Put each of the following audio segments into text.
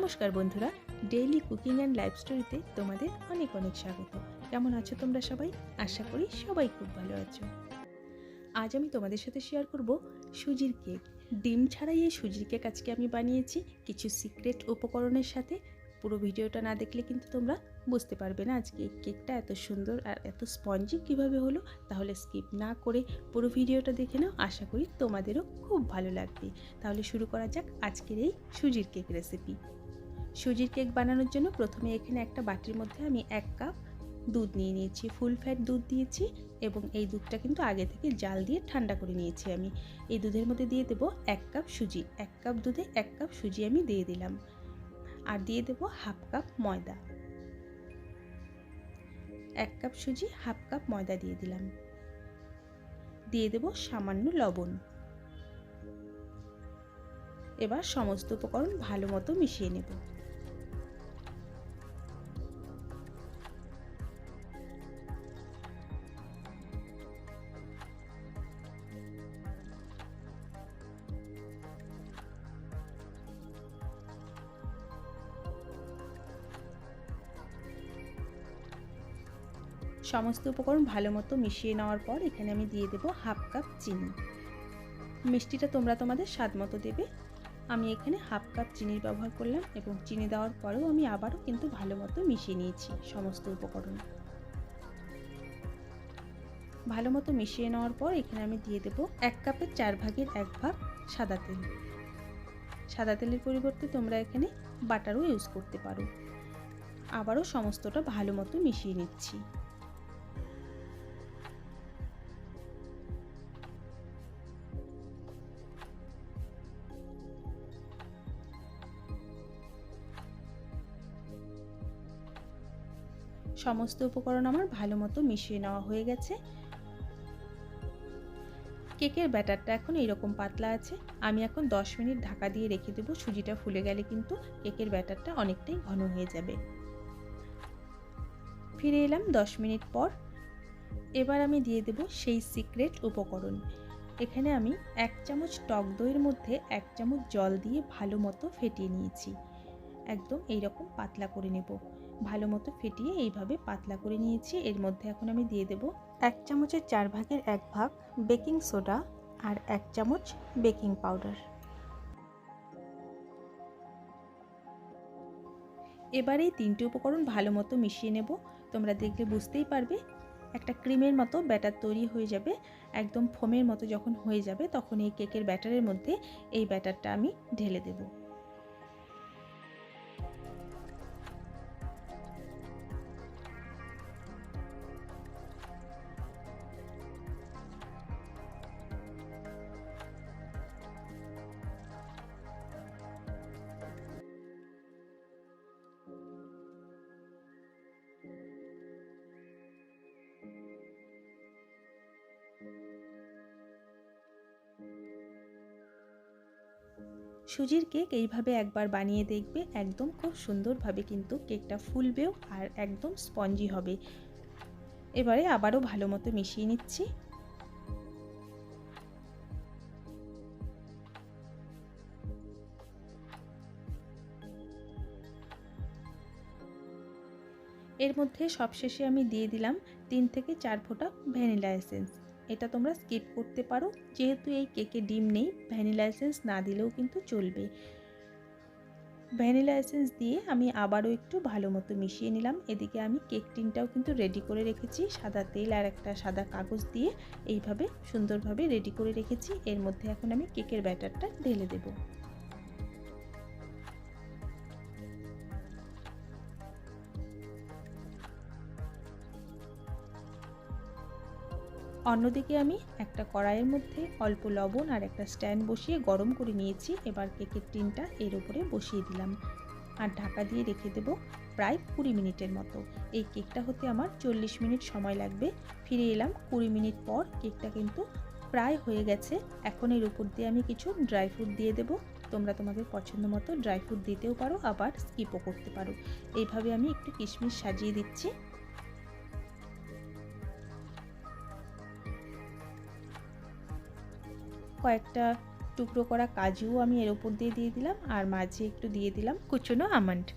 নমস্কার বন্ধুরা daily cooking and life স্টোরিতে তোমাদের অনেক অনেক স্বাগত। কেমন আছো তোমরা সবাই? আশা করি সবাই খুব ভালো আছো। আজ আমি তোমাদের সাথে শেয়ার করব সুজির কেক ডিম ছাড়াই এই সুজির কেক আজকে আমি বানিয়েছি। কিছু সিক্রেট উপকরণের সাথে। পুরো ভিডিওটা না দেখলে কিন্তু তোমরা বুঝতে পারবে না আজকে এই কেকটা এত সুন্দর আর এত স্পঞ্জি কীভাবে হলো। তাহলে স্কিপ না করে পুরো ভিডিওটা দেখে নাও। আশা করি তোমাদেরও খুব ভালো লাগবে। তাহলে শুরু করা যাক আজকের এই সুজির কেক রেসিপি সুজির কেক বানানোর জন্য প্রথমে এখানে একটা বাটির মধ্যে আমি এক কাপ দুধ নিয়ে নিয়েছি। ফুল ফ্যাট দুধ দিয়েছি এবং এই দুধটা কিন্তু আগে থেকে জাল দিয়ে ঠান্ডা করে নিয়েছি আমি। এই দুধের মধ্যে দিয়ে দেবো এক কাপ সুজি। এক কাপ দুধে এক কাপ সুজি আমি দিয়ে দিলাম। আর দিয়ে দেবো হাফ কাপ ময়দা। এক কাপ সুজি, হাফ কাপ ময়দা দিয়ে দিলাম। দিয়ে দেবো সামান্য লবণ। এবার সমস্ত উপকরণ ভালো মতো মিশিয়ে নেব। সমস্ত উপকরণ ভালো মতো মিশিয়ে নেওয়ার পর এখানে আমি দিয়ে দেবো হাফ কাপ চিনি। মিষ্টিটা তোমরা তোমাদের স্বাদ মতো দেবে। আমি এখানে হাফ কাপ চিনির ব্যবহার করলাম এবং চিনি দেওয়ার পরেও আমি আবারও কিন্তু ভালো মতো মিশিয়ে নিয়েছি সমস্ত উপকরণ। ভালো মতো মিশিয়ে নেওয়ার পর এখানে আমি দিয়ে দেবো এক কাপের চার ভাগের এক ভাগ সাদা তেল। সাদা তেলের পরিবর্তে তোমরা এখানে বাটারও ইউজ করতে পারো। আবারও সমস্তটা ভালো মতো মিশিয়ে নিচ্ছি। সমস্ত উপকরণ আমার ভালো মতো মিশিয়ে নেওয়া হয়ে গেছে। কেকের ব্যাটারটা এখন এইরকম পাতলা আছে। আমি এখন 10 মিনিট ঢাকা দিয়ে রেখে দেবো, সুজিটা ফুলে গেলে কিন্তু কেকের ব্যাটারটা অনেকটাই ঘন হয়ে যাবে। ফিরে এলাম 10 মিনিট পর। এবার আমি দিয়ে দেব সেই সিক্রেট উপকরণ। এখানে আমি এক চামচ টক দইয়ের মধ্যে এক চামচ জল দিয়ে ভালো মতো ফেটিয়ে নিয়েছি। একদম এইরকম পাতলা করে নেব। ভালো মতো ফেটিয়ে এইভাবে পাতলা করে নিয়েছি। এর মধ্যে এখন আমি দিয়ে দেব এক চামচের চার ভাগের এক ভাগ বেকিং সোডা আর এক চামচ বেকিং পাউডার। এবারে এই তিনটি উপকরণ ভালো মতো মিশিয়ে নেব। তোমরা দেখলে বুঝতেই পারবে, একটা ক্রিমের মতো ব্যাটার তৈরি হয়ে যাবে। একদম ফোমের মতো যখন হয়ে যাবে, তখন এই কেকের ব্যাটারের মধ্যে এই ব্যাটারটা আমি ঢেলে দেবো। সুজির কেক এইভাবে একবার বানিয়ে দেখবে, একদম খুব সুন্দরভাবে কিন্তু কেকটা ফুলবেও আর একদম স্পঞ্জি হবে। এবারে আবারও ভালো মতো মিশিয়ে নিচ্ছি। এর মধ্যে সবশেষে আমি দিয়ে দিলাম তিন থেকে চার ফোঁটা ভ্যানিলা এসেন্স। এটা তোমরা স্কিপ করতে পারো। যেহেতু এই কেকে ডিম নেই ভ্যানিলা এসেন্স না দিলেও কিন্তু চলবে। ভ্যানিলা এসেন্স দিয়ে আমি আবারও একটু ভালো মতো মিশিয়ে নিলাম। এদিকে আমি কেক টিনটাও কিন্তু রেডি করে রেখেছি। সাদা তেল আর একটা সাদা কাগজ দিয়ে এইভাবে সুন্দরভাবে রেডি করে রেখেছি। এর মধ্যে এখন আমি কেকের ব্যাটারটা ঢেলে দেবো। অন্যদিকে আমি একটা কড়াইয়ের মধ্যে অল্প লবণ আর একটা স্ট্যান্ড বসিয়ে গরম করে নিয়েছি। এবার কেকের টিনটা এর উপরে বসিয়ে দিলাম। আর ঢাকা দিয়ে রেখে দেব প্রায় কুড়ি মিনিটের মতো। এই কেকটা হতে আমার চল্লিশ মিনিট সময় লাগবে। ফিরে এলাম কুড়ি মিনিট পর কেকটা কিন্তু প্রায় হয়ে গেছে। এখন এর উপর দিয়ে আমি কিছু ড্রাই ফ্রুট দিয়ে দেবো। তোমরা তোমাদের পছন্দ মতো ড্রাই ফ্রুট দিতেও পারো, আবার স্কিপও করতে পারো। এইভাবে আমি একটু কিশমিশ সাজিয়ে দিচ্ছি। কয়েকটা টুকরো করা কাজুও আমি এর ওপর দিয়ে দিয়ে দিলাম আর মাঝে একটু দিয়ে দিলাম কুচনো আমন্ড।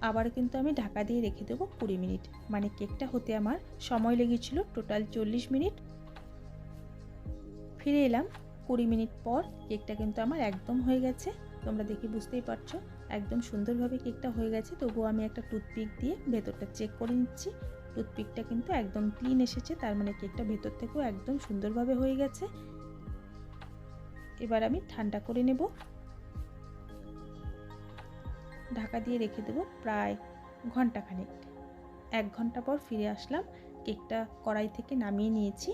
আবার কিন্তু আমি ঢাকা দিয়ে রেখে দেবো কুড়ি মিনিট। মানে কেকটা হতে আমার সময় লেগেছিল টোটাল চল্লিশ মিনিট। ফিরে এলাম কুড়ি মিনিট পর কেকটা কিন্তু আমার একদম হয়ে গেছে। তোমরা দেখে বুঝতেই পারছ, একদম সুন্দরভাবে কেকটা হয়ে গেছে। তবুও আমি একটা টুথপিক দিয়ে ভেতরটা চেক করে নিচ্ছি। টুথপিকটা কিন্তু একদম ক্লিন এসেছে, তার মানে কেকটা ভেতর থেকেও একদম সুন্দরভাবে হয়ে গেছে। এবার আমি ঠান্ডা করে নেব। ঢাকা দিয়ে রেখে দেবো প্রায় ঘন্টাখানেক। এক ঘণ্টা পর ফিরে আসলাম কেকটা কড়াই থেকে নামিয়ে নিয়েছি।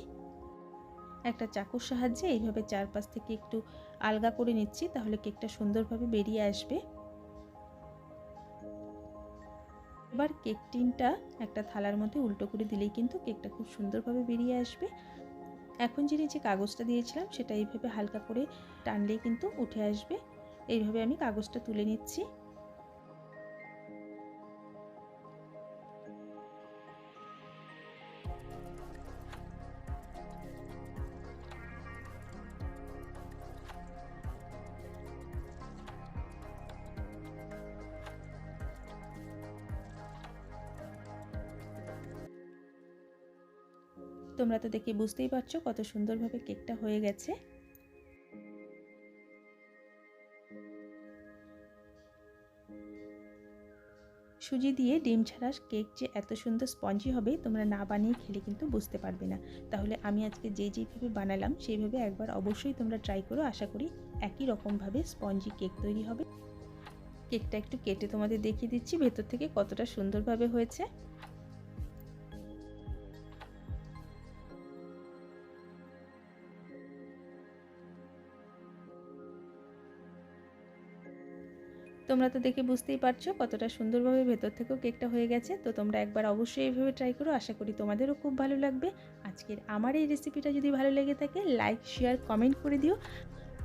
একটা চাকুর সাহায্যে এইভাবে চারপাশ থেকে একটু আলগা করে নিচ্ছি, তাহলে কেকটা সুন্দরভাবে বেরিয়ে আসবে। এবার কেক টিনটা একটা থালার মধ্যে উল্টো করে দিলেই কিন্তু কেকটা খুব সুন্দরভাবে বেরিয়ে আসবে। এখন যিনি যে কাগজটা দিয়েছিলাম সেটা এইভাবে হালকা করে টানলেই কিন্তু উঠে আসবে। এইভাবে আমি কাগজটা তুলে নিচ্ছি। তোমরা তো দেখে বুঝতেই পারছ কত সুন্দরভাবে কেকটা হয়ে গেছে। সুজি দিয়ে ডিম ছাড়া কেক যে এত সুন্দর স্পঞ্জি হবে, তোমরা না বানিয়ে খেলে কিন্তু বুঝতে পারবে না। তাহলে আমি আজকে যে যেইভাবে বানালাম সেইভাবে একবার অবশ্যই তোমরা ট্রাই করো। আশা করি একই রকমভাবে স্পঞ্জি কেক তৈরি হবে। কেকটা একটু কেটে তোমাদের দেখিয়ে দিচ্ছি, ভেতর থেকে কতটা সুন্দরভাবে হয়েছে। তোমরা তো দেখে বুঝতেই পারছ কতটা সুন্দরভাবে ভেতর থেকেও কেকটা হয়ে গেছে। তো তোমরা একবার অবশ্যই এইভাবে ট্রাই করো, আশা করি তোমাদেরও খুব ভালো লাগবে। আজকের আমার এই রেসিপিটা যদি ভালো লেগে থাকে লাইক শেয়ার কমেন্ট করে দিও।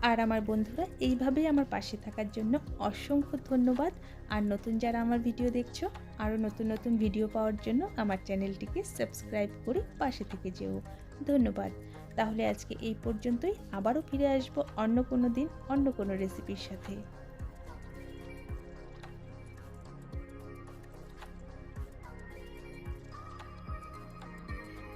আর আমার বন্ধুরা, এইভাবেই আমার পাশে থাকার জন্য অসংখ্য ধন্যবাদ। আর নতুন যারা আমার ভিডিও দেখছ, আরও নতুন নতুন ভিডিও পাওয়ার জন্য আমার চ্যানেলটিকে সাবস্ক্রাইব করে পাশে থেকে যেও। ধন্যবাদ। তাহলে আজকে এই পর্যন্তই। আবারও ফিরে আসব অন্য কোনো দিন, অন্য কোনো রেসিপির সাথে।